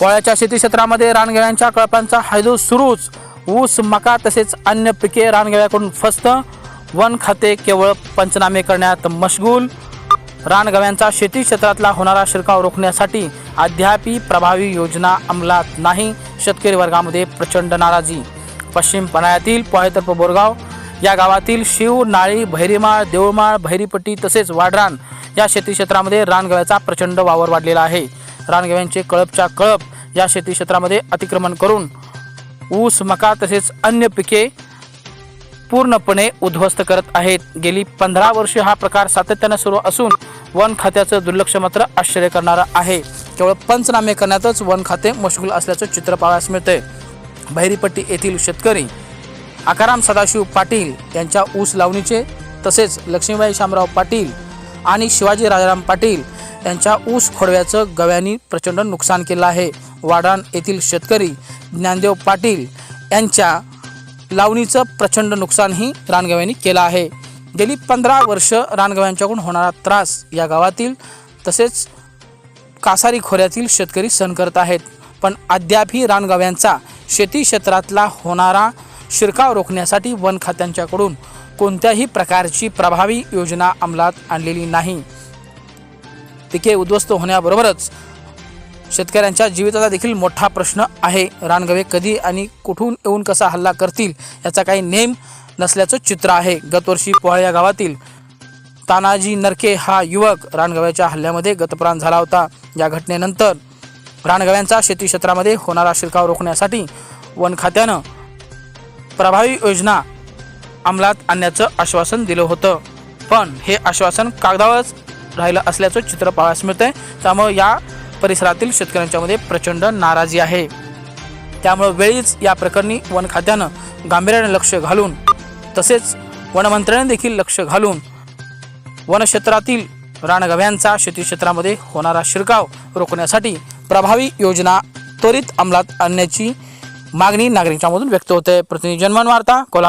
पोळ्याच्या शेती क्षेत्रामध्ये रानगेळ्यांच्या कळपांचा हायदू सुरूच. ऊस मका तसेच अन्य पिके रानगेळ्याकडून फस्त. वन खाते केवळ पंचनामे करण्यात मशगूल. रानगव्यांचा शेती क्षेत्रातला होणारा शिरकाव रोखण्यासाठी अद्यापही प्रभावी योजना अंमलात नाही. शेतकरी वर्गामध्ये प्रचंड नाराजी. पश्चिम पन्हाळ्यातील पोहेतर्फ बोरगाव या गावातील शिव नाळी भैरीमाळ देऊळमाळ भैरीपट्टी तसेच वाडरान या शेती क्षेत्रामध्ये रानगव्याचा प्रचंड वावर वाढलेला आहे. रानगव्यांचे कळपच्या कळप या शेती क्षेत्रामध्ये अतिक्रमण करून ऊस मका तसेच अन्य पिके पूर्णपणे उद्ध्वस्त करत आहेत. गेली पंधरा वर्षे हा प्रकार सातत्यानं सुरू असून वन खात्याचं दुर्लक्ष मात्र आश्चर्य करणारं आहे. केवळ पंचनामे करण्यातच वन खाते मशगूल असल्याचं चित्र पाहायला मिळतंय. बहिरीपट्टी येथील शेतकरी आकाराम सदाशिव पाटील यांच्या ऊस लावणीचे तसेच लक्ष्मीबाई शामराव पाटील आणि शिवाजी राजाराम पाटील त्यांच्या ऊस खोडव्याचं गव्यांनी प्रचंड नुकसान केलं आहे. वाडाण येथील शेतकरी ज्ञानदेव पाटील यांच्या लावणीचं प्रचंड नुकसानही रानगव्यांनी केलं आहे. गेली पंधरा वर्ष रानगव्यांच्याकडून होणारा त्रास या गावातील तसेच कासारी खोऱ्यातील शेतकरी सहन करत आहेत. पण अद्यापही रानगव्यांचा शेती क्षेत्रातला होणारा शिरकाव रोखण्यासाठी वन खात्यांच्याकडून कोणत्याही प्रकारची प्रभावी योजना अंमलात आणलेली नाही. पिके उद्ध्वस्त होण्याबरोबरच शेतकऱ्यांच्या जीविताचा देखील मोठा प्रश्न आहे. रानगवे कधी आणि कुठून येऊन कसा हल्ला करतील याचा काही नेम नसल्याचं चित्र आहे. गतवर्षी पोहाळ या गावातील तानाजी नरके हा युवक रानगव्याच्या हल्ल्यामध्ये गतप्राण झाला होता. या घटनेनंतर रानगव्यांचा शेती क्षेत्रामध्ये होणारा शिरकाव रोखण्यासाठी वन खात्यानं प्रभावी योजना अंमलात आणण्याचं आश्वासन दिलं होतं. पण हे आश्वासन कागदावरच राहिलं असल्याचं चित्र पाहायला मिळतंय. त्यामुळे या परिसरातील शेतकऱ्यांच्यामध्ये प्रचंड नाराजी आहे. त्यामुळे वेळीच या प्रकरणी वन खात्यानं गांभीर्याने लक्ष घालून तसेच वनमंत्र्याने देखील लक्ष घालून वनक्षेत्रातील रानगव्यांचा शेती क्षेत्रामध्ये होणारा शिरकाव रोखण्यासाठी प्रभावी योजना त्वरित अंमलात आणण्याची मागणी नागरिकांमधून व्यक्त होते प्रतिनिधी जनमन वार्ता कोल्हापूर.